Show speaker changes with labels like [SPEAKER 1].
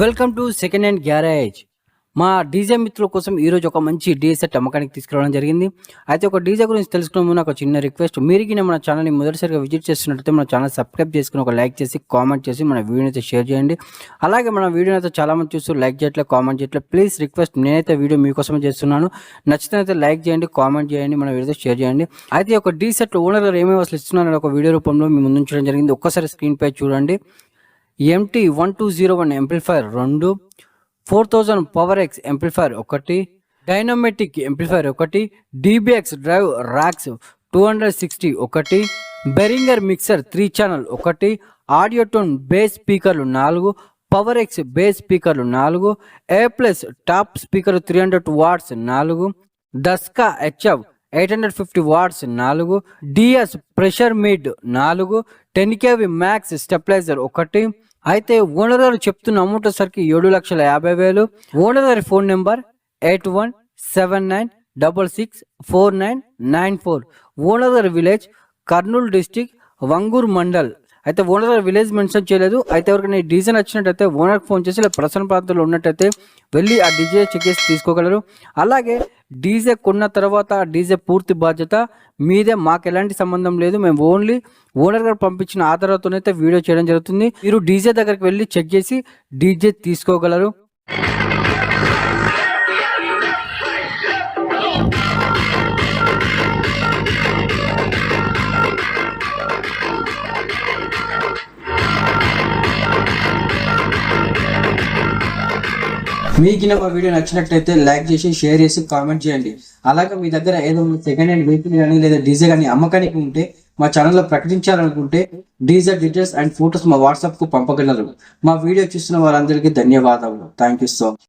[SPEAKER 1] Welcome to second hand garage. మా DJ మిత్రుల కోసం ఈరోజు ఒక మంచి డీజే సెట్ అమ్మకానికి తీసుకురావడం జరిగింది. అయితే ఒక డీజే గురించి తెలుసుకునే ముందు నాకు ఒక చిన్న రిక్వెస్ట్. మీరు మన ఛానల్ని మొదటిసారిగా విజిట్ చేస్తున్నట్లయితే మన ఛానల్ సబ్స్క్రైబ్ చేసుకుని ఒక లైక్ చేసి కామెంట్ చేసి మన వీడియోని అయితే షేర్ చేయండి. అలాగే మన వీడియోని అయితే చాలామంది చూస్తూ లైక్ చేయట్లేదు కామెంట్ చేయట్లేదు ప్లీజ్ రిక్వెస్ట్ నేనైతే వీడియో మీకోసమే చేస్తున్నాను. నచ్చితే లైక్ చేయండి కామెంట్ చేయండి మన వీడియో షేర్ చేయండి. అయితే ఒక డీ సెట్ ఓనర్ గారు ఏమేమి అసలు ఇస్తున్నారని ఒక వీడియో రూపంలో మీ ముందు ఉంచడం జరిగింది. ఒక్కసారి స్క్రీన్ పై చూడండి. MT one two zero one amplifier రెండు four thousand power X amplifier ఒకటి డైనమెటిక్ ఎంప్లిఫైర్ ఒకటి DBX drive racks two hundred sixty ఒకటి బెరింగర్ మిక్సర్ త్రీ ఛానల్ ఒకటి ఆడియోటోన్ బేస్ స్పీకర్లు నాలుగు పవర్ ఎక్స్ బేస్ స్పీకర్లు నాలుగు A plus top speaker three hundred watts నాలుగు దస్కా HF eight hundred fifty watts నాలుగు డిఎస్ ప్రెషర్ మీడ్ నాలుగు టెన్ కేవి మ్యాక్స్ స్టెప్లైజర్ ఒకటి అయితే ఓనర్ గారు చెప్తున్న అమౌంట్ వచ్చేసరికి ఏడు లక్షల యాభై వేలు. ఓనర్ గారి phone number eight one seven nine double six four nine nine four. Owner గారి విలేజ్ కర్నూలు డిస్టిక్ వంగూర్ మండల్. అయితే ఓనర్ గారు విలేజ్ మెన్షన్ చేయలేదు. అయితే ఎవరికైనా డీజన్ వచ్చినట్టయితే నచ్చినట్టయితే ఓనర్కి ఫోన్ చేసి ఇలా ప్రసన్న ప్రాంతంలో ఉన్నట్టయితే వెళ్ళి ఆ డీజే చెక్ చేసి తీసుకోగలరు. అలాగే డీజే కొన్న తర్వాత ఆ డీజే పూర్తి బాధ్యత మీదే. మాకు ఎలాంటి సంబంధం లేదు. మేము ఓన్లీ ఓనర్ గారు పంపించిన ఆధారాలతోనైతే వీడియో చేయడం జరుగుతుంది. మీరు డీజే దగ్గరికి వెళ్ళి చెక్ చేసి డీజే తీసుకోగలరు. మీకు మా వీడియో నచ్చినట్లయితే లైక్ చేసి షేర్ చేసి కామెంట్ చేయండి. అలాగే మీ దగ్గర ఏదో సెకండ్ హ్యాండ్ వెహికల్ కానీ లేదా డీజే కానీ అమ్మకానికి ఉంటే మా ఛానల్లో ప్రకటించాలనుకుంటే డీజే డీటెయిల్స్ అండ్ ఫొటోస్ మా వాట్సాప్కు పంపగలరు. మా వీడియో చూస్తున్న వారందరికీ ధన్యవాదాలు థ్యాంక్ యూ సో మచ్